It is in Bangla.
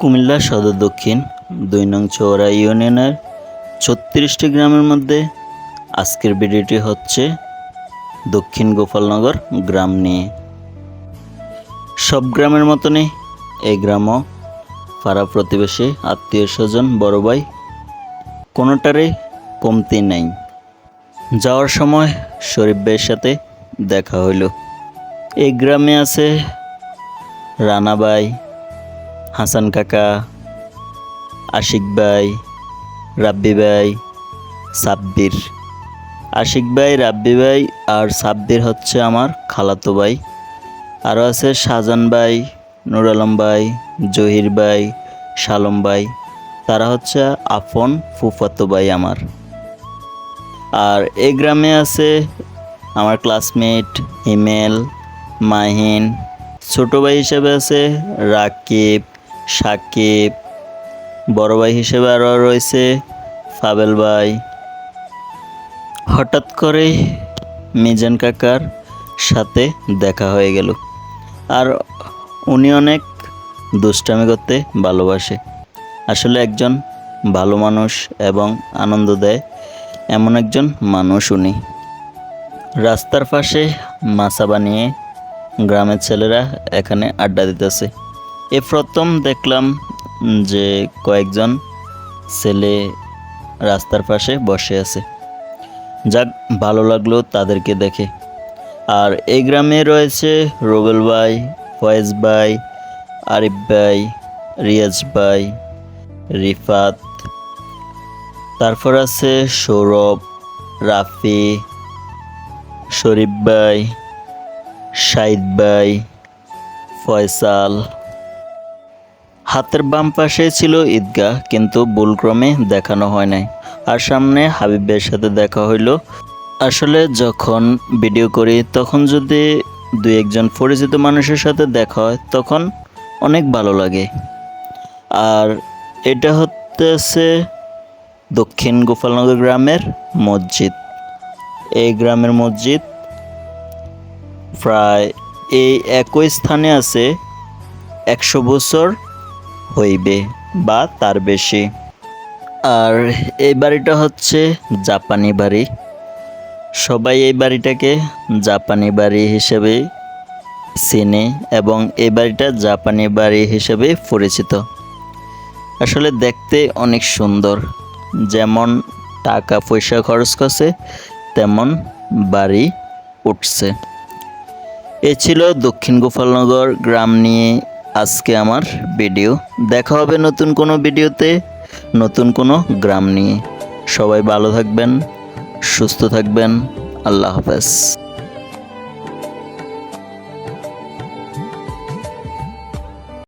কুমিল্লা সদর দক্ষিণ, দুই নং চৌরা ইউনিয়নের ছত্রিশটি গ্রামের মধ্যে আজকের ভিডিওটি হচ্ছে দক্ষিণ গোপালনগর গ্রাম নিয়ে। সব গ্রামের মতনই এই গ্রামও পাড়া প্রতিবেশী, আত্মীয় স্বজন, বড় ভাই, কোনোটারই কমতি নেই। যাওয়ার সময় শরীফ ভাইয়ের সাথে দেখা হইল। এই গ্রামে আছে রানা ভাই হাসান কাকা, আশিক ভাই, রাব্বি ভাই, সাব্বির। আশিক ভাই, রাব্বি ভাই আর সাব্বির হচ্ছে আমার খালাতো ভাই। আরও আছে শাহজান ভাই, নুর আলম ভাই, জহির ভাই, শালম ভাই। তারা হচ্ছে আপন ফুফাতো ভাই আমার। আর এই গ্রামে আছে আমার ক্লাসমেট হিমেল, মাহিন। ছোট ভাই হিসেবে আছে রাকিব সাকিব, বড় ভাই হিসেবে আরও রয়েছে ফাবেল ভাই। হঠাৎ করে মিজান কাকার সাথে দেখা হয়ে গেল। আর উনি অনেক দুষ্টামি করতে ভালোবাসে। আসলে একজন ভালো মানুষ এবং আনন্দ দেয় এমন একজন মানুষ উনি। রাস্তার পাশে মাছা বানিয়ে গ্রামের ছেলেরা এখানে আড্ডা দিতেছে। এ প্রথম দেখলাম যে কয়েকজন ছেলে রাস্তার পাশে বসে আছে। যাক, ভালো লাগল তাদেরকে দেখে। আর এই গ্রামে রয়েছে রুবেল ভাই, ফয়েজ ভাই, আরিফ ভাই, রিয়াজ ভাই, রিফাত, তারপর আছে সৌরভ, রাফি, শরীফ ভাই, শাহিদ ভাই, ফয়সাল। হাতের বাম পাশে ছিল ঈদগাহ, কিন্তু ভুলক্রমে দেখানো হয় নাই। আর সামনে হাবিবের সাথে দেখা হইল। আসলে যখন ভিডিও করি, তখন যদি দুই একজন পরিচিত মানুষের সাথে দেখা হয়, তখন অনেক ভালো লাগে। আর এটা হচ্ছে দক্ষিণ গোপালনগর গ্রামের মসজিদ। এই গ্রামের মসজিদ প্রায় এই একই স্থানে আছে একশো বছর হইবে বা তার বেশি। আর এই বাড়িটা হচ্ছে জাপানি বাড়ি। সবাই এই বাড়িটাকে জাপানি বাড়ি হিসেবে চেনে এবং এই বাড়িটা জাপানি বাড়ি হিসেবে পরিচিত। আসলে দেখতে অনেক সুন্দর। যেমন টাকা পয়সা খরচ করছে, তেমন বাড়ি উঠছে। এ ছিল দক্ষিণ গোপালনগর গ্রাম নিয়ে আজকে আমার ভিডিও। দেখা হবে নতুন কোনো ভিডিওতে, নতুন কোনো গ্রাম নিয়ে। সবাই ভালো থাকবেন, সুস্থ থাকবেন। আল্লাহ হাফেজ।